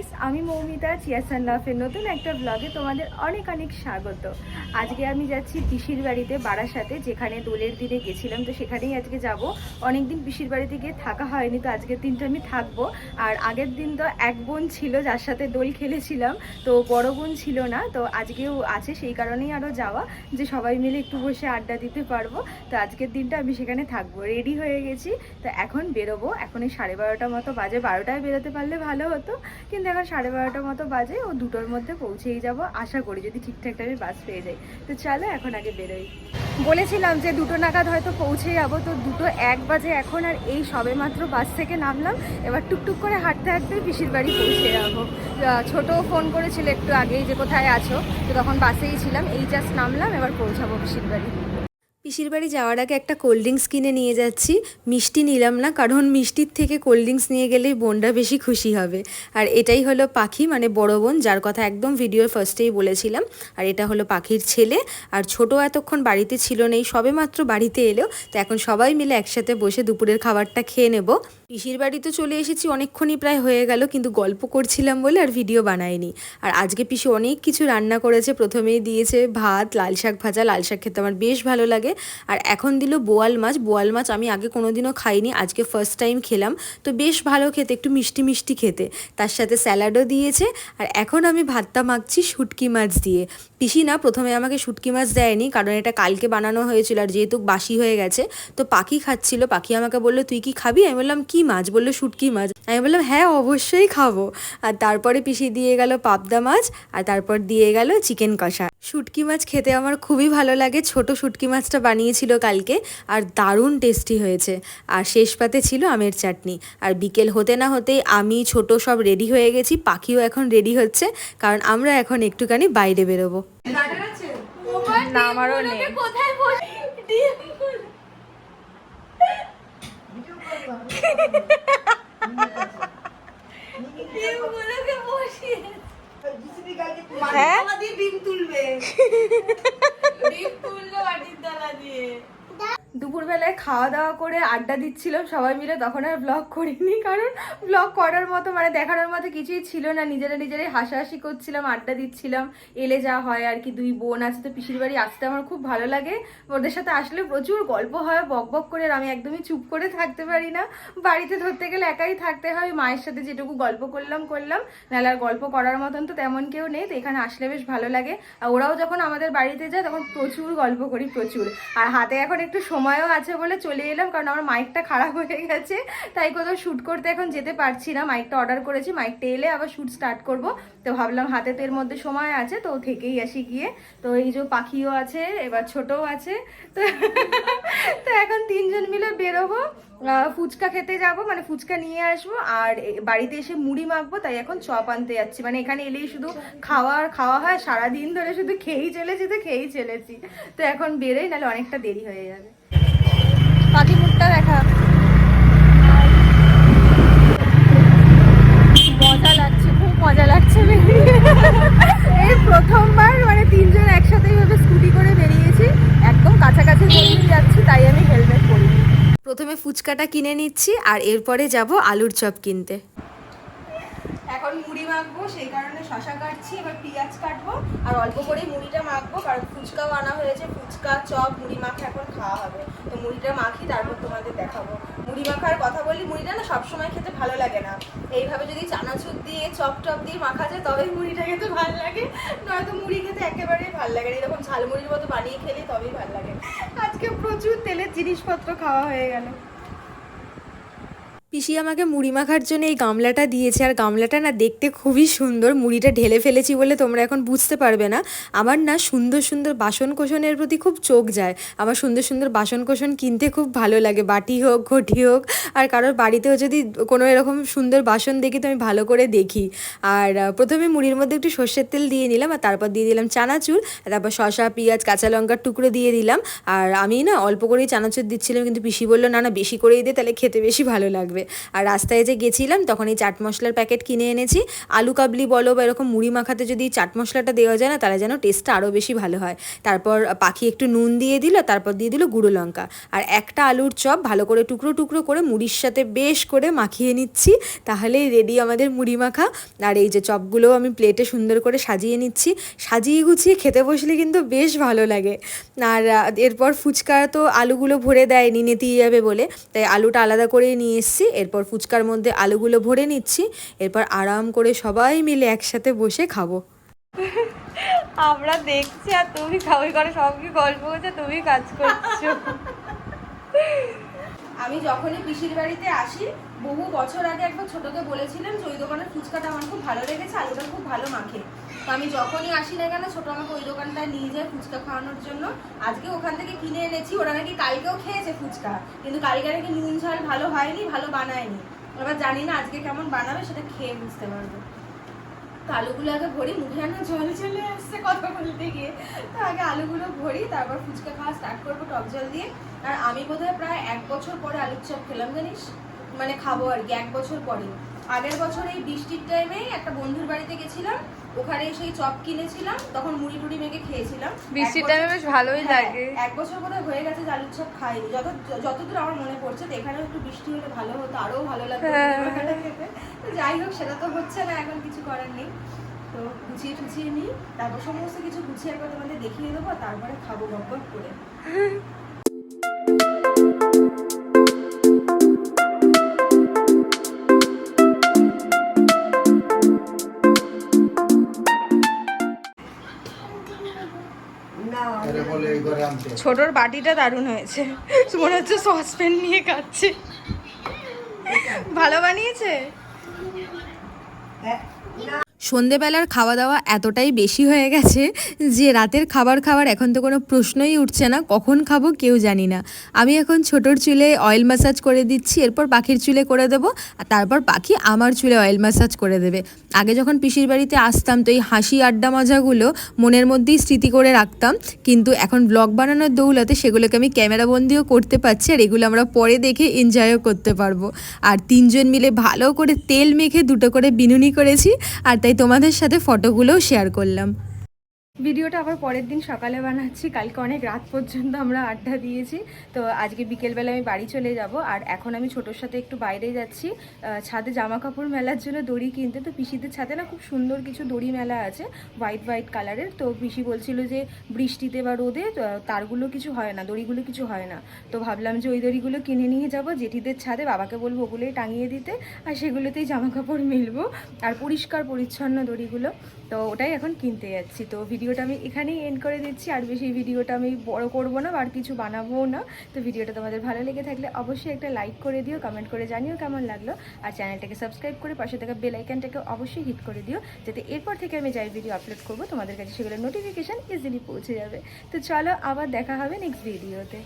Guys, আমি মৌমিতা চিয়াসান লাফের নতুন একটা ব্লগে তোমাদের অনেক অনেক স্বাগত। আজকে আমি যাচ্ছি পিসির বাড়িতে, বারাসাতে, যেখানে দোলের দিনে গেছিলাম, তো সেখানেই আজকে যাব। অনেক দিন পিসির বাড়িতে গিয়ে থাকা হয়নি, তো আজকের দিনটা আমি থাকব। আর আগের দিন তো এক বোন ছিল যার সাথে দোল খেলেছিলাম, তো বড় বোন ছিল না, তো আজকেও আছে, সেই কারণেই আরও যাওয়া, যে সবাই মিলে একটু বসে আড্ডা দিতে পারব। তো আজকের দিনটা আমি সেখানে থাকব। রেডি হয়ে গেছি, তো এখন বেরোবো। এখন এই সাড়ে বারোটা মতো বাজে, বারোটায় বেরোতে পারলে ভালো হতো, কিন্তু এখন সাড়ে বারোটার মতো বাজে, ও দুটোর মধ্যে পৌঁছেই যাব। আশা করি যদি ঠিকঠাক টাইমে বাস পেয়ে যাই তো চলো, এখন আগে বেরোই। বলেছিলাম যে দুটো নাগাদ হয়তো পৌঁছে যাব, তো দুটো এক বাজে এখন, আর এই সবে মাত্র বাস থেকে নামলাম। এবার টুকটুক করে হাঁটতে হাঁটতে পিসির বাড়ি পৌঁছে যাব। ছোটো ফোন করেছিল, একটু আগেই যে কোথায় আছো। তো তখন বাসেই ছিলাম, এই জাস্ট নামলাম, এবার পৌঁছাবো পিসির বাড়ি। পিসির বাড়ি যাওয়ার আগে একটা কোল্ড ড্রিঙ্কস কিনে নিয়ে যাচ্ছি। মিষ্টি নিলাম না, কারণ মিষ্টির থেকে কোল্ড ড্রিঙ্কস নিয়ে গেলেই বোনটা বেশি খুশি হবে। আর এটাই হলো পাখি মানে বড় বোন, যার কথা একদম ভিডিওর ফার্স্টেই বলেছিলাম। আর এটা হলো পাখির ছেলে। আর ছোট এতক্ষণ বাড়িতে ছিল নেই সবে মাত্র বাড়িতে এলো। তো এখন সবাই মিলে একসাথে বসে দুপুরের খাবারটা খেয়ে নেব। পিসির বাড়ি তো চলে এসেছি, অনেকক্ষণই প্রায় হয়ে গেল, কিন্তু গল্প করছিলাম বলে আর ভিডিও বানায়নি আর আজকে পিসি অনেক কিছু রান্না করেছে, প্রথমেই দিয়েছে ভাত, লাল শাক ভাজা। লাল শাক খেতে আমার বেশ ভালো লাগে। আর এখন দিল বোয়াল মাছ। বোয়াল মাছ আমি আগে কোনোদিনও খাইনি, আজকে ফার্স্ট টাইম খেলাম। তো বেশ ভালো খেতে, একটু মিষ্টি মিষ্টি খেতে। তার সাথে স্যালাডও দিয়েছে। আর এখন আমি ভাতটা মাখছি শুটকি মাছ দিয়ে। পিসি না, প্রথমে আমাকে শুটকি মাছ দেয়নি, কারণ এটা কালকে বানানো হয়েছিল আর যেহেতু বাসি হয়ে গেছে, তো পাখি খাচ্ছিল। পাখি আমাকে বলল, তুই কি খাবি? আমি বললাম, কি মাছ? বলল, শুটকি মাছ। আমি বললাম হ্যাঁ অবশ্যই খাব। আর তারপরে পিসি দিয়ে গেল পাবদা মাছ, আর তারপর দিয়ে গেল চিকেন কষা। শুটকি মাছ খেতে আমার খুবই ভালো লাগে। ছোট শুটকি মাছটা বানিয়েছিল কালকে আর দারুণ টেস্টি হয়েছে। আর শেষ পাতে ছিল আমের চাটনি। আর বিকেল হতে না হতেই আমি ছোট সব রেডি হয়ে গেছি পাখিও এখন রেডি হচ্ছে কারণ আমরা এখন একটুখানি বাইরে বেরোবো। না আমারও নেই। হ্যাঁ? ডিম তুলবে। তুললো মাটির তলা দিয়ে। দুপুরবেলায় খাওয়া দাওয়া করে আড্ডা দিচ্ছিলাম সবাই মিলে, তখন আর ব্লগ করিনি। কারণ ব্লগ করার মতো মানে দেখানোর মতো কিছুই ছিল না। নিজেরা নিজেরাই হাসাহাসি করছিলাম, আড্ডা দিচ্ছিলাম। এলে যা হয় আর কি, দুই বোন আছে তো পিসির বাড়ি, আসতে আমার খুব ভালো লাগে। ওদের সাথে আসলে প্রচুর গল্প হয়, বক বক করে আমি একদমই চুপ করে থাকতে পারি না। বাড়িতে ধরতে গেলে একাই থাকতে হয় মায়ের সাথে যেটুকু গল্প করলাম করলাম। নাহলে আর গল্প করার মতন তো তেমন কেউ নেই, তো এখানে আসলে বেশ ভালো লাগে। আর ওরাও যখন আমাদের বাড়িতে যায়, তখন প্রচুর গল্প করি, প্রচুর। আর হাতে এখন একটু সময়ও আছে বলে চলে এলাম, কারণ আমার মাইকটা খারাপ হয়ে গেছে, তাই কোথাও শ্যুট করতে এখন যেতে পারছি না। মাইকটা অর্ডার করেছি, মাইকটা এলে আবার শ্যুট স্টার্ট করব। তো ভাবলাম হাতে তো এর মধ্যে সময় আছে, তো থেকেই আসি গিয়ে। তো এই যে পাখিও আছে, এবার ছোটও আছে, তো তো এখন তিনজন মিলে বেরোবো। ফুচকা খেতে যাব মানে ফুচকা নিয়ে আসব, আর বাড়িতে এসে মুড়ি মাখবো, তাই এখন চপ আনতে যাচ্ছি। মানে এখানে এলেই শুধু খাওয়া আর খাওয়া হয়, সারাদিন ধরে শুধু খেয়েই চলেছি, তো খেয়েই চলেছি। তো এখন বেরোই, নাহলে অনেকটা দেরি হয়ে যাবে। পাখি মুখটা দেখা। মজা লাগছে, খুব মজা লাগছে এই প্রথমবার মানে তিনজন একসাথে এইভাবে স্কুটি করে বেরিয়েছি। একদম কাছাকাছি বলেই যাচ্ছি, তাই আমি হেলমেট পরি। প্রথমে ফুচকাটা কিনে নিচ্ছি আর এরপরে যাব আলুর চপ কিনতে। এখন মুড়ি মাখবো, সেই কারণে শশা কাটছি, এবার পেঁয়াজ কাটবো, আর অল্প করে মুড়িটা মাখবো, কারণ ফুচকাও আনা হয়েছে, ফুচকা, চপ, মুড়ি মাখা এখন খাওয়া হবে। তো মুড়িটা মাখি, তারপর তোমাদের দেখাবো। মুড়ি মাখার কথা বলি, মুড়িটা না সবসময় খেতে ভালো লাগে না। এইভাবে যদি চানাচুর দিয়ে, চপ টপ দিয়ে মাখা যায়, তবেই মুড়িটা খেতে ভালো লাগে। নয়তো মুড়ি খেতে একেবারেই ভালো লাগে না। এরকম ঝালমুড়ির মতো বানিয়ে খেলে তবেই ভালো লাগে। আজকে প্রচুর তেলের জিনিসপত্র খাওয়া হয়ে গেল। পিসি আমাকে মুড়ি মাখার জন্য এই গামলাটা দিয়েছে। আর গামলাটা না দেখতে খুবই সুন্দর। মুড়িটা ঢেলে ফেলেছি বলে তোমরা এখন বুঝতে পারবে না। আমার না সুন্দর সুন্দর বাসন কোসনের প্রতি খুব চোখ যায়। আমার সুন্দর সুন্দর বাসন কোসন কিনতে খুব ভালো লাগে। বাটি হোক, ঘটি হোক, আর কারোর বাড়িতেও যদি কোনো এরকম সুন্দর বাসন দেখি তো আমি ভালো করে দেখি। আর প্রথমে মুড়ির মধ্যে একটু সর্ষের তেল দিয়ে নিলাম, আর তারপর দিয়ে দিলাম চানাচুর তারপর শসা, পেঁয়াজ, কাঁচা লঙ্কার টুকরো দিয়ে দিলাম। আর আমি না অল্প করেই চানাচুর দিচ্ছিলাম, কিন্তু পিসি বলল, না না, বেশি করেই দে, তাহলে খেতে বেশি ভালো লাগবে। হবে। আর রাস্তায় যে গেছিলাম, তখন এই চাট মশলার প্যাকেট কিনে এনেছি। আলু কাবলি বলো বা এরকম মুড়ি মাখাতে যদি চাট মশলাটা দেওয়া যায় না, তাহলে যেন টেস্টটা আরও বেশি ভালো হয়। তারপর পাখি একটু নুন দিয়ে দিল, তারপর দিয়ে দিল গুঁড়ো লঙ্কা। আর একটা আলুর চপ ভালো করে টুকরো টুকরো করে মুড়ির সাথে বেশ করে মাখিয়ে নিচ্ছি, তাহলেই রেডি আমাদের মুড়ি মাখা। আর এই যে চপগুলোও আমি প্লেটে সুন্দর করে সাজিয়ে নিচ্ছি। সাজিয়ে গুছিয়ে খেতে বসলে কিন্তু বেশ ভালো লাগে। আর এরপর ফুচকা তো আলুগুলো ভরে দেয়নি, নেতিয়ে যাবে বলে। তাই আলুটা আলাদা করে নিয়ে এসেছি। এরপর ফুচকার মধ্যে আলুগুলো ভরে নিচ্ছি। এরপর আরাম করে সবাই মিলে একসাথে বসে খাব। আমরা দেখছি আর তুমি খাওয়াই করে সব কি গল্প হচ্ছে তুমি কাজ করছ। আমি যখনই পিসির বাড়িতে আসি, বহু বছর আগে একবার ছোটকে বলেছিলাম যে, ওই দোকানের ফুচকাটা আমার খুব ভালো লেগেছে আলুটা খুব ভালো মাখে। তো আমি যখনই আসি না কেন, ছোট আমাকে ওই দোকানটায় নিয়ে যায় ফুচকা খাওয়ানোর জন্য। আজকে ওখান থেকে কিনে এনেছি। ওরা নাকি কালকেও খেয়েছে ফুচকা, কিন্তু কালকে নাকি নুন ঝাল ভালো হয়নি, ভালো বানায়নি। এবার জানি না আজকে কেমন বানাবে, সেটা খেয়ে বুঝতে পারব। তো আলুগুলো আগে ভরি, মুখে আনা জল চলে আসছে কথা বলতে গিয়ে। তো আগে আলুগুলো ভরি, তারপর ফুচকা খাওয়া স্টার্ট করব টক জল দিয়ে। আর আমি বোধহয় প্রায় এক বছর পরে আলুর চপ খেলাম, জানিস? মানে খাব আর কি, এক বছর পরে আগের বছর এই বৃষ্টির টাইমে একটা বন্ধুর বাড়িতে গেছিলাম ওখানে সেই চপ কিনেছিলাম তখন মুড়ি টুড়ি মেখে খেয়েছিলাম। বৃষ্টির বছর- বেশ ভালোই হ্যাঁ, লাগে। এক বছর বোধহয় হয়ে গেছে যে আলুর চপ খাইনি। যত যতদূর আমার মনে পড়ছে তো এখানেও একটু বৃষ্টি হলে ভালো হতো আরও ভালো লাগতো হ্যাঁ। তো যাই হোক সেটা তো হচ্ছে না এখন কিছু করার নেই। তো গুছিয়ে টুছিয়ে নিই তারপর সমস্ত কিছু গুছিয়ে একবার তোমাদের দেখিয়ে দেবো তারপরে খাব গপ করে। ছোটর বাটিটা দারুণ হয়েছে। মনে হচ্ছে সসপ্যান নিয়ে কাচ্ছে ভালো বানিয়েছে? সন্ধেবেলার খাওয়া দাওয়া এতটাই বেশি হয়ে গেছে যে রাতের খাবার খাওয়ার এখন তো কোনো প্রশ্নই উঠছে না, কখন খাব কেউ জানি না। আমি এখন ছোটোর চুলে অয়েল ম্যাসাজ করে দিচ্ছি, এরপর পাখির চুলে করে দেবো, আর তারপর পাখি আমার চুলে অয়েল ম্যাসাজ করে দেবে। আগে যখন পিসির বাড়িতে আসতাম তো এই হাসি আড্ডা মজাগুলো মনের মধ্যেই স্মৃতি করে রাখতাম, কিন্তু এখন ব্লগ বানানোর দৌলতে সেগুলোকে আমি ক্যামেরাবন্দিও করতে পারছি, আর এগুলো আমরা পরে দেখে এনজয়ও করতে পারব। আর তিনজন মিলে ভালো করে তেল মেখে দুটো করে বিনুনি করেছি, আর তাই তোমাদের সাথে ফটোগুলোও শেয়ার করলাম। ভিডিওটা আবার পরের দিন সকালে বানাচ্ছি। কালকে অনেক রাত পর্যন্ত আমরা আড্ডা দিয়েছি। তো আজকে বিকেলবেলা আমি বাড়ি চলে যাব। আর এখন আমি ছোটোর সাথে একটু বাইরে যাচ্ছি। ছাদে জামা কাপড় মেলার জন্য দড়ি কিনতে। তো পিসিদের ছাদে না খুব সুন্দর কিছু দড়ি মেলা আছে হোয়াইট হোয়াইট কালারের তো পিসি বলছিল যে বৃষ্টিতে বা রোদে তারগুলো কিছু হয় না, দড়িগুলো কিছু হয় না। তো ভাবলাম যে ওই দড়িগুলো কিনে নিয়ে যাব। জেঠিদের ছাদে বাবাকে বলব ওগুলোই টাঙিয়ে দিতে। আর সেগুলোতেই জামা কাপড় মিলবো। আর পরিষ্কার পরিচ্ছন্ন দড়িগুলো। তো ওটাই এখন কিনতে যাচ্ছি। তো ভিডিওটা আমি এখানেই এন্ড করে দিচ্ছি। আর বেশি ভিডিওটা আমি বড় করব না আর কিছু বানাবো না। তো ভিডিওটা তোমাদের ভালো লেগে থাকলে অবশ্যই একটা লাইক করে দিও কমেন্ট করে জানিও কেমন লাগল। আর চ্যানেলটাকে সাবস্ক্রাইব করে পাশে থাকা বেল আইকনটাকে অবশ্যই হিট করে দিও, যাতে এরপর থেকে আমি যাই ভিডিও আপলোড করব, তোমাদের কাছে সেগুলো নোটিফিকেশান ইজিলি পৌঁছে যাবে। তো চলো আবার দেখা হবে নেক্সট ভিডিওতে